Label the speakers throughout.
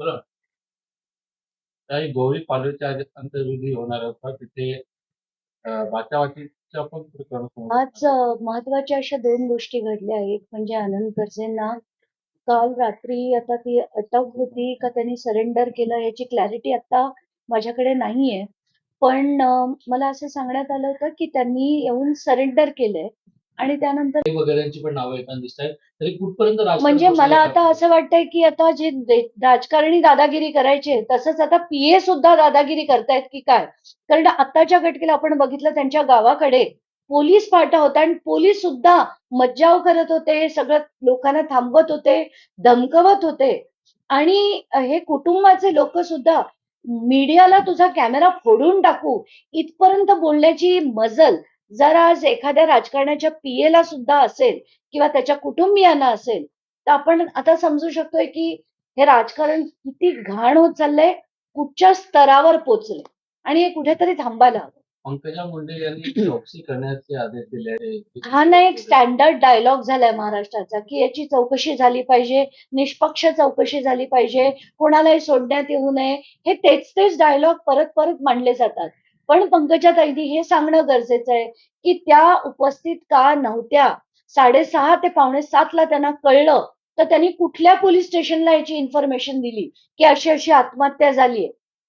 Speaker 1: बरोबर? काही पालवीच्या अंतर्विधी होणार होता तिथे अं, पण प्रकरण समोर
Speaker 2: आज अ, महत्त्वाच्या अशा दोन गोष्टी घडल्या. आहेत म्हणजे आनंद गर्जेंना काल रात्री आता ती अटक होती का त्यांनी सरेंडर केलं याची क्लॅरिटी आता माझ्याकडे नाहीये. पण अ, मला असं सांगण्यात आलं होतं की त्यांनी येऊन सरेंडर केलंय. आणि त्यानंतर.
Speaker 1: वगैरेंची पण नावं येताना दिसत आहेत तरी कुठपर्यंत राजकारण
Speaker 2: म्हणजे मला? आता असं वाटतंय की आता जे दे- राजकारणी दादागिरी करायचे तसंच आता पीए सुद्धा दादागिरी करतायत की काय कारण आत्ताच्या घटकेला आपण बघितलं त्यांच्या गावाकडे पोलीस फाटा होता आणि पोलीस सुद्धा मज्जाव करत होते सगळं लोकांना थांबवत होते धमकवत होते आणि हे कुटुंबाचे लोक सुद्धा मीडियाला तुझा कॅमेरा फोडून टाकू इथपर्यंत बोलण्याची मजल जर आज एखाद्या राजकारणाच्या पीएला सुद्धा असेल किंवा त्याच्या कुटुंबियांना असेल तर आपण आता समजू शकतोय की हे राजकारण किती घाण होत चाललंय कुठच्या स्तरावर पोचले आणि हे कुठेतरी थांबायला हवं
Speaker 1: पंकजा मुंडे यांनी चौकशी करण्याचे आदेश दिले.
Speaker 2: हा ना एक स्टँडर्ड डायलॉग झालाय महाराष्ट्राचा की याची चौकशी झाली पाहिजे निष्पक्ष चौकशी झाली पाहिजे कोणालाही सोडण्यात येऊ नये हे तेच तेच डायलॉग परत परत मांडले जातात पण पंकजा ताईनी हे सांगणं गरजेचं आहे की त्या उपस्थित का नव्हत्या? साडेसहा ते पावणे सातला त्यांना कळलं तर त्यांनी कुठल्या पोलीस स्टेशनला याची इन्फॉर्मेशन दिली की अशी अशी आत्महत्या झालीये?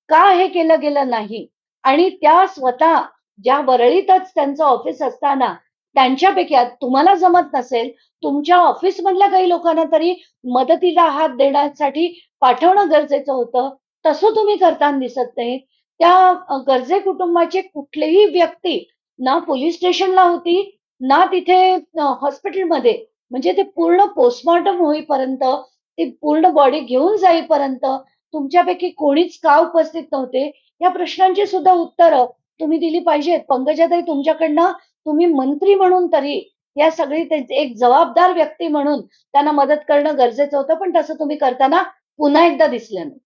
Speaker 2: का हे केलं गेलं नाही? आणि त्या स्वतः ज्या वरळीतच त्यांचं ऑफिस असताना त्यांच्यापैकी तुम्हाला जमत नसेल तुमच्या ऑफिस मधल्या काही लोकांना तरी मदतीला हात देण्यासाठी पाठवणं गरजेचं होतं. तसं तुम्ही करताना दिसत नाही त्या गरजे कुटुंबाचे कुठलीही व्यक्ती ना पोलीस स्टेशनला होती ना तिथे हॉस्पिटलमध्ये म्हणजे ते पूर्ण पोस्टमॉर्टम होईपर्यंत ती पूर्ण बॉडी घेऊन जाईपर्यंत तुमच्यापैकी कोणीच का उपस्थित नव्हते? या प्रश्नांची सुद्धा उत्तरं तुम्ही दिली पाहिजेत. पंकजाताई तुमच्याकडनं तुम्ही मंत्री म्हणून तरी या सगळी एक जबाबदार व्यक्ती म्हणून त्यांना मदत करणं गरजेचं होतं पण तसं तुम्ही करताना पुन्हा एकदा दिसलं नाही